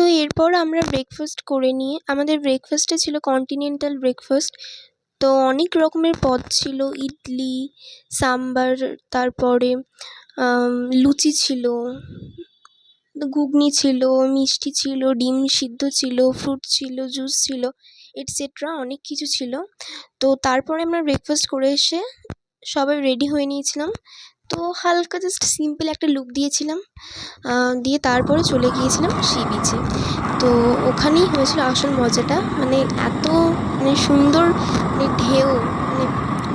তো এরপর আমরা ব্রেকফাস্ট করে নিয়ে আমাদের ব্রেকফাস্টে ছিল কন্টিনেন্টাল ব্রেকফাস্ট তো অনেক রকমের পদ ছিল। ইডলি, সাম্বার, তারপরে লুচি ছিল, ঘুগনি ছিল, মিষ্টি ছিল, ডিম সিদ্ধ ছিল ফ্রুট ছিল জুস ছিল এটসেট্রা অনেক কিছু ছিল। তো তারপরে আমরা ব্রেকফাস্ট করে এসে সবাই রেডি হয়ে নিয়েছিলাম। তো হালকা জাস্ট সিম্পল একটা লুক দিয়েছিলাম। দিয়ে তারপরে চলে গিয়েছিলাম সি বিচে তো ওখানেই হয়েছিল আসল মজাটা। মানে এত মানে সুন্দর মানে ঢেউ মানে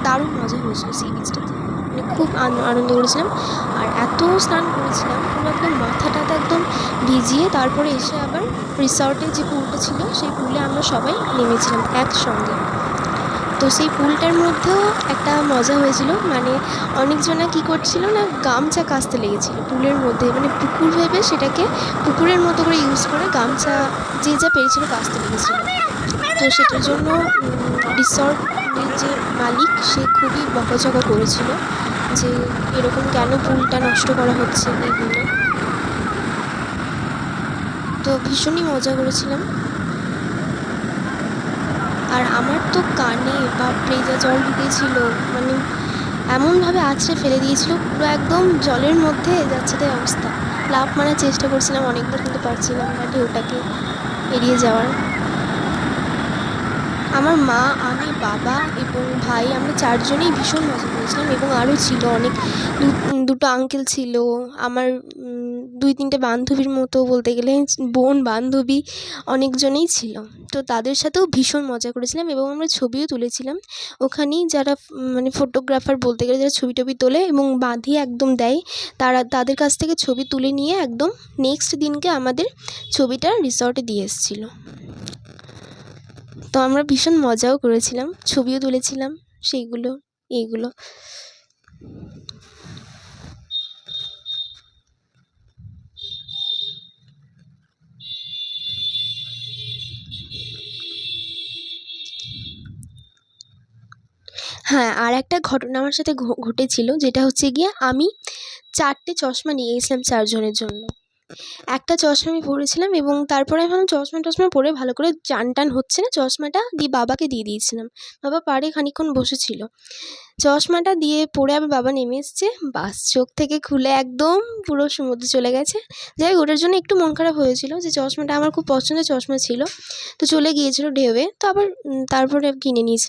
দারুণ মজা হয়েছিল সি বিচটাতে মানে খুব আনন্দ করেছিলাম। আর এত স্নান করেছিলাম, পুরো একদম মাথা টাথা একদম ভিজিয়ে তারপরে এসে আবার রিসর্টে যে পুলটা ছিল, সেই পুলে আমরা সবাই নেমেছিলাম একসঙ্গে। তো সেই পুলটার মধ্যেও একটা মজা হয়েছিল। মানে অনেকজনা কী করছিল না, গামছা কাচতে লেগেছিল পুলের মধ্যে। মানে পুকুর ভেবে সেটাকে পুকুরের মতো করে ইউজ করে গামছা যে যা পেরেছিল কাচতে লেগেছিল। তো সেটার জন্য রিসর্টের যে মালিক, সে খুবই বকাঝকা করেছিল যে এরকম কেন পুলটা নষ্ট করা হচ্ছে এইগুলো তো ভীষণই মজা করেছিলাম। আর আমার তো কানে বাপরে যা জল ঢুকেছিল মানে এমনভাবে আছড়ে ফেলে দিয়েছিল, পুরো একদম জলের মধ্যে যাচ্ছে তাই অবস্থা। লাভ মারার চেষ্টা করছিলাম অনেকবার কিন্তু পারছিলাম না ঢেউটাকে এড়িয়ে যাওয়ার। আমার মা, আমি, বাবা এবং ভাই আমরা চারজনেই ভীষণ মজা করেছিলাম এবং আরও ছিল অনেক। দুটো আঙ্কেল ছিল, আমার দুই তিনটে বান্ধবীর মতো বলতে গেলে, বোন, বান্ধবী অনেকজনেই ছিল। তো তাদের সাথেও ভীষণ মজা করেছিলাম এবং আমরা ছবিও তুলেছিলাম। ওখানেই যারা মানে ফটোগ্রাফার বলতে গেলে যারা ছবি টবি তোলে এবং বাঁধিয়ে একদম দেয়, তারা, তাদের কাছ থেকে ছবি তুলে নিয়ে একদম নেক্সট দিনকে আমাদের ছবিটা রিসর্টে দিয়ে এসেছিল। তো আমরা ভীষণ মজাও করেছিলাম, ছবিও তুলেছিলাম, সেইগুলো, এইগুলো। হ্যাঁ আর একটা ঘটনা আমার সাথে ঘটেছিল, যেটা হচ্ছে গিয়ে আমি চারটে চশমা নিয়ে গেছিলাম চারজনের জন্য। একটা চশমা আমি পরেছিলাম এবং তারপরে আমি ভাবলাম চশমা টশমা পরে ভালো করে চান টান হচ্ছে না, চশমাটা দিয়ে বাবাকে দিয়ে দিয়েছিলাম। বাবা পাড়ে খানিকক্ষণ বসেছিল। চশমাটা দিয়ে পরে আমার বাবা নেমে এসছে, বাস চোখ থেকে খুলে একদম পুরো সমুদ্রে চলে গেছে। যাই হোক, ওটার জন্য একটু মন খারাপ হয়েছিল যে চশমাটা আমার খুব পছন্দের চশমা ছিল। তো চলে গিয়েছিল ঢেউয়ে, তো আবার তারপরে কিনে নিয়েছিলাম।